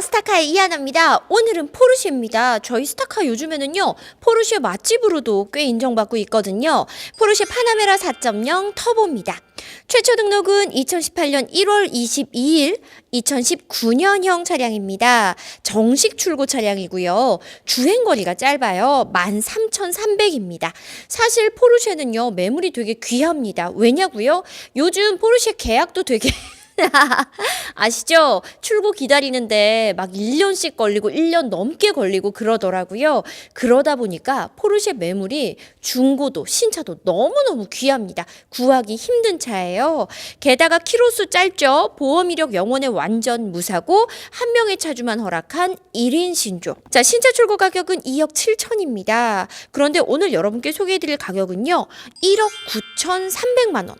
스타카의 이하나입니다. 오늘은 포르쉐입니다. 저희 스타카 요즘에는요, 포르쉐 맛집으로도 꽤 인정받고 있거든요. 포르쉐 파나메라 4.0 터보입니다. 최초 등록은 2018년 1월 22일 2019년형 차량입니다. 정식 출고 차량이고요. 주행 거리가 짧아요. 13,300입니다. 사실 포르쉐는요, 매물이 되게 귀합니다. 왜냐고요? 요즘 포르쉐 계약도 되게 아시죠? 출고 기다리는데 막 1년씩 걸리고 1년 넘게 걸리고 그러더라고요. 그러다 보니까 포르쉐 매물이 중고도 신차도 너무너무 귀합니다. 구하기 힘든 차예요. 게다가 키로수 짧죠? 보험 이력 영원의 완전 무사고 한 명의 차주만 허락한 1인 신조. 자, 신차 출고 가격은 2억 7천입니다. 그런데 오늘 여러분께 소개해 드릴 가격은요. 1억 9천 3백만 원.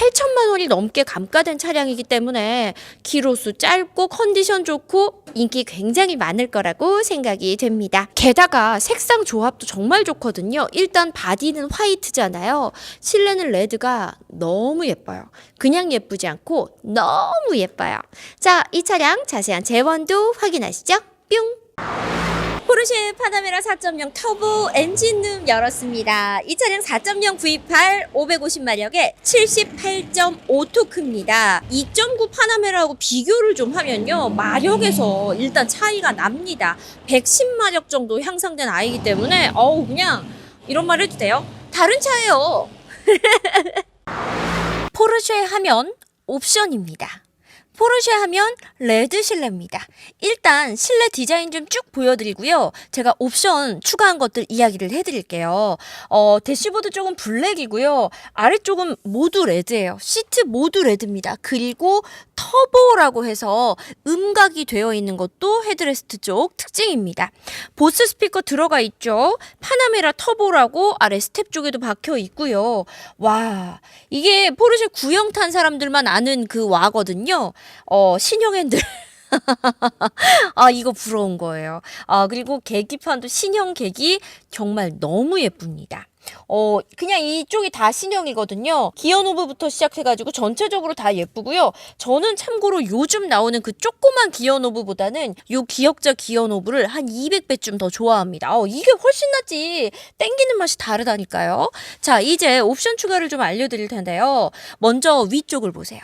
8천만 원이 넘게 감가된 차량이기 때문에 키로수 짧고 컨디션 좋고 인기 굉장히 많을 거라고 생각이 됩니다. 게다가 색상 조합도 정말 좋거든요. 일단 바디는 화이트잖아요. 실내는 레드가 너무 예뻐요. 그냥 예쁘지 않고 너무 예뻐요. 자, 이 차량 자세한 재원도 확인하시죠. 뿅! 포르쉐 파나메라 4.0 터보 엔진룸 열었습니다. 이 차량 4.0 V8 550마력에 78.5토크입니다. 2.9 파나메라하고 비교를 좀 하면요. 마력에서 일단 차이가 납니다. 110마력 정도 향상된 아이기 때문에 어우 그냥 이런 말 해도 돼요? 다른 차예요. 포르쉐 하면 옵션입니다. 포르쉐 하면 레드 실내입니다. 일단 실내 디자인 좀 쭉 보여드리고요. 제가 옵션 추가한 것들 이야기를 해드릴게요. 어, 대시보드 쪽은 블랙이고요. 아래쪽은 모두 레드예요. 시트 모두 레드입니다. 그리고 터보라고 해서 음각이 되어 있는 것도 헤드레스트 쪽 특징입니다. 보스 스피커 들어가 있죠. 파나메라 터보라고 아래 스텝 쪽에도 박혀 있고요. 와, 이게 포르쉐 구형 탄 사람들만 아는 그 와거든요. 어, 신형 핸들. 아, 이거 부러운 거예요. 아, 그리고 계기판도 신형 계기 정말 너무 예쁩니다. 어, 그냥 이쪽이 다 신형이거든요. 기어노브부터 시작해가지고 전체적으로 다 예쁘고요. 저는 참고로 요즘 나오는 그 조그만 기어노브보다는 요 기역자 기어노브를 한 200배쯤 더 좋아합니다. 어, 이게 훨씬 낫지. 땡기는 맛이 다르다니까요. 자, 이제 옵션 추가를 좀 알려드릴 텐데요. 먼저 위쪽을 보세요.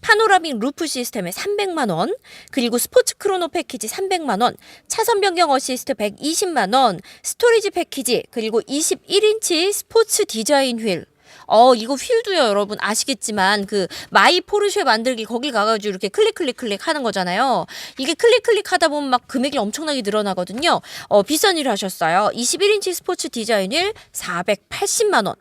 파노라믹 루프 시스템에 300만 원, 그리고 스포츠 크로노 패키지 300만 원, 차선 변경 어시스트 120만 원, 스토리지 패키지, 그리고 21인치 스포츠 디자인 휠. 어, 이거 휠도요, 여러분 아시겠지만 그 마이 포르쉐 만들기 거기 가가지고 이렇게 클릭 클릭 클릭 하는 거잖아요. 이게 클릭 클릭 하다 보면 막 금액이 엄청나게 늘어나거든요. 어, 비싼 일 하셨어요. 21인치 스포츠 디자인 휠 480만 원.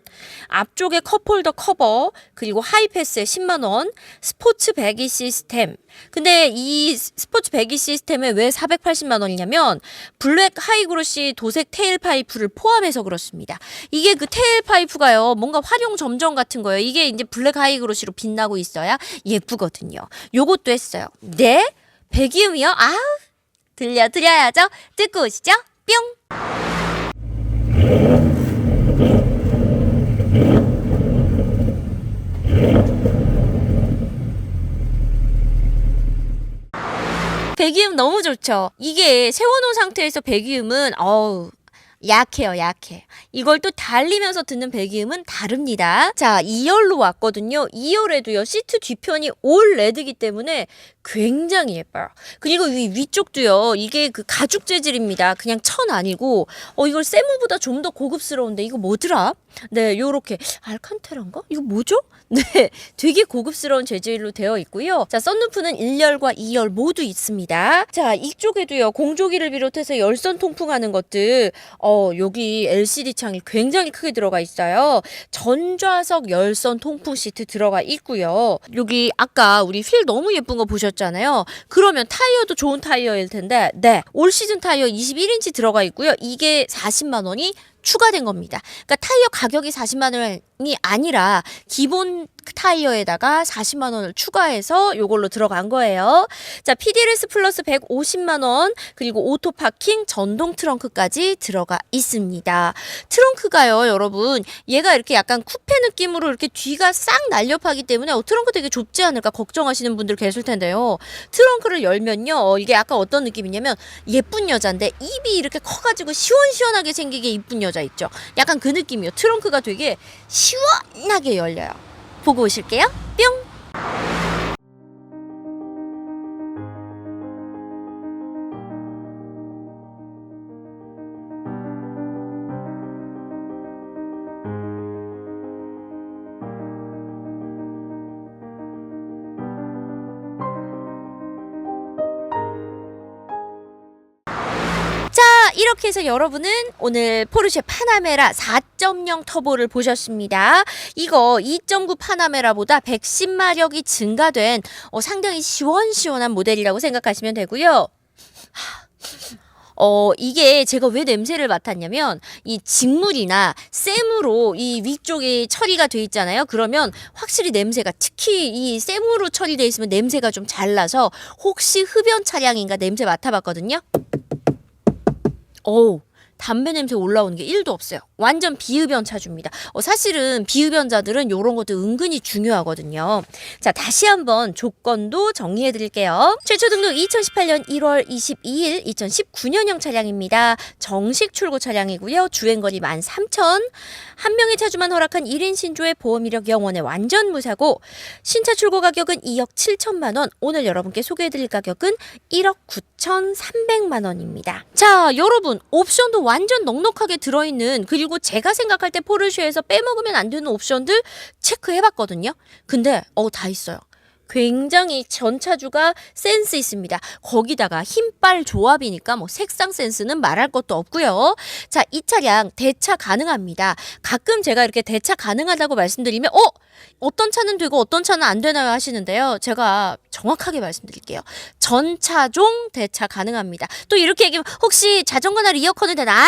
앞쪽에 컵홀더 커버 그리고 하이패스에 10만 원. 스포츠 배기 시스템. 근데 이 스포츠 배기 시스템에 왜 480만 원이냐면 블랙 하이그로시 도색 테일 파이프를 포함해서 그렇습니다. 이게 그 테일 파이프가요. 뭔가 활용 점정 같은 거예요. 이게 이제 블랙 하이그로시로 빛나고 있어야 예쁘거든요. 요것도 했어요. 네? 배기음이요? 아, 들려 드려야죠. 듣고 오시죠. 뿅. 배기음 너무 좋죠. 이게 세워놓은 상태에서 배기음은 어우 약해요, 약해. 이걸 또 달리면서 듣는 배기음은 다릅니다. 자, 2열로 왔거든요. 2열에도요, 시트 뒤편이 올 레드기 때문에 굉장히 예뻐요. 그리고 이 위쪽도요, 이게 그 가죽 재질입니다. 그냥 천 아니고, 어, 이걸 세무보다 좀 더 고급스러운데, 이거 뭐더라? 네, 요렇게. 알칸테라인가? 이거 뭐죠? 네, 되게 고급스러운 재질로 되어 있고요. 자, 썬루프는 1열과 2열 모두 있습니다. 자, 이쪽에도요, 공조기를 비롯해서 열선 통풍하는 것들, 어, 여기 LCD 창이 굉장히 크게 들어가 있어요. 전좌석 열선 통풍 시트 들어가 있고요. 여기 아까 우리 휠 너무 예쁜 거 보셨 잖아요. 그러면 타이어도 좋은 타이어일 텐데, 네, 올 시즌 타이어 21인치 들어가 있고요. 이게 40만 원이 추가된 겁니다. 그러니까 타이어 가격이 40만 원이 아니라 기본 타이어에다가 40만 원을 추가해서 요걸로 들어간 거예요. 자, PDLS 플러스 150만 원, 그리고 오토 파킹, 전동 트렁크까지 들어가 있습니다. 트렁크가요, 여러분. 얘가 이렇게 약간 쿠페 느낌으로 이렇게 뒤가 싹 날렵하기 때문에 어, 트렁크 되게 좁지 않을까 걱정하시는 분들 계실 텐데요. 트렁크를 열면요, 어, 이게 약간 어떤 느낌이냐면 예쁜 여자인데 입이 이렇게 커 가지고 시원시원하게 생기게 이쁜 여자 있죠. 약간 그 느낌이요. 트렁크가 되게 시원하게 열려요. 보고 오실게요. 뿅! 이렇게 해서 여러분은 오늘 포르쉐 파나메라 4.0 터보를 보셨습니다. 이거 2.9 파나메라보다 110마력이 증가된 어, 상당히 시원시원한 모델이라고 생각하시면 되고요. 어, 이게 제가 왜 냄새를 맡았냐면, 이 직물이나 쇠무로 이 위쪽에 처리가 돼 있잖아요. 그러면 확실히 냄새가, 특히 이 쇠무로 처리돼 있으면 냄새가 좀 잘 나서, 혹시 흡연 차량인가 냄새 맡아봤거든요. 어우, 담배 냄새 올라오는 게 1도 없어요. 완전 비흡연 차주입니다. 어, 사실은 비흡연자들은 이런 것도 은근히 중요하거든요. 자, 다시 한번 조건도 정리해 드릴게요. 최초 등록 2018년 1월 22일 2019년형 차량입니다. 정식 출고 차량이고요. 주행거리 13,000. 한 명의 차주만 허락한 1인 신조의 보험 이력 영원의 완전 무사고 신차 출고 가격은 2억 7천만 원. 오늘 여러분께 소개해 드릴 가격은 1억 9,300만 원입니다. 자, 여러분 옵션도 완전 넉넉하게 들어있는 그리고 제가 생각할 때 포르쉐에서 빼먹으면 안 되는 옵션들 체크해봤거든요. 근데 어 다 있어요. 굉장히 전차주가 센스 있습니다. 거기다가 힘빨 조합이니까 뭐 색상 센스는 말할 것도 없고요. 자, 이 차량 대차 가능합니다. 가끔 제가 이렇게 대차 가능하다고 말씀드리면 어 어떤 차는 되고 어떤 차는 안 되나요 하시는데요. 제가 정확하게 말씀드릴게요. 전차종 대차 가능합니다. 또 이렇게 얘기하면 혹시 자전거나 리어커는 되나?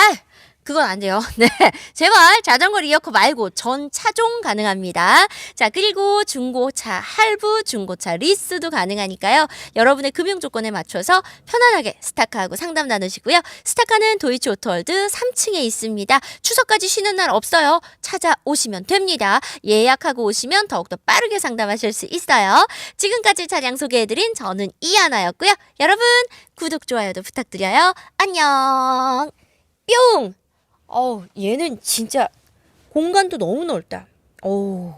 아, 그건 안 돼요. 네. 제발 자전거 리어커 말고 전 차종 가능합니다. 자, 그리고 중고차 할부, 중고차 리스도 가능하니까요. 여러분의 금융 조건에 맞춰서 편안하게 스타카하고 상담 나누시고요. 스타카는 도이치 오토월드 3층에 있습니다. 추석까지 쉬는 날 없어요. 찾아오시면 됩니다. 예약하고 오시면 더욱더 빠르게 상담하실 수 있어요. 지금까지 차량 소개해드린 저는 이하나였고요. 여러분, 구독, 좋아요도 부탁드려요. 안녕! 뿅! 어우, 얘는 진짜 공간도 너무 넓다. 어우.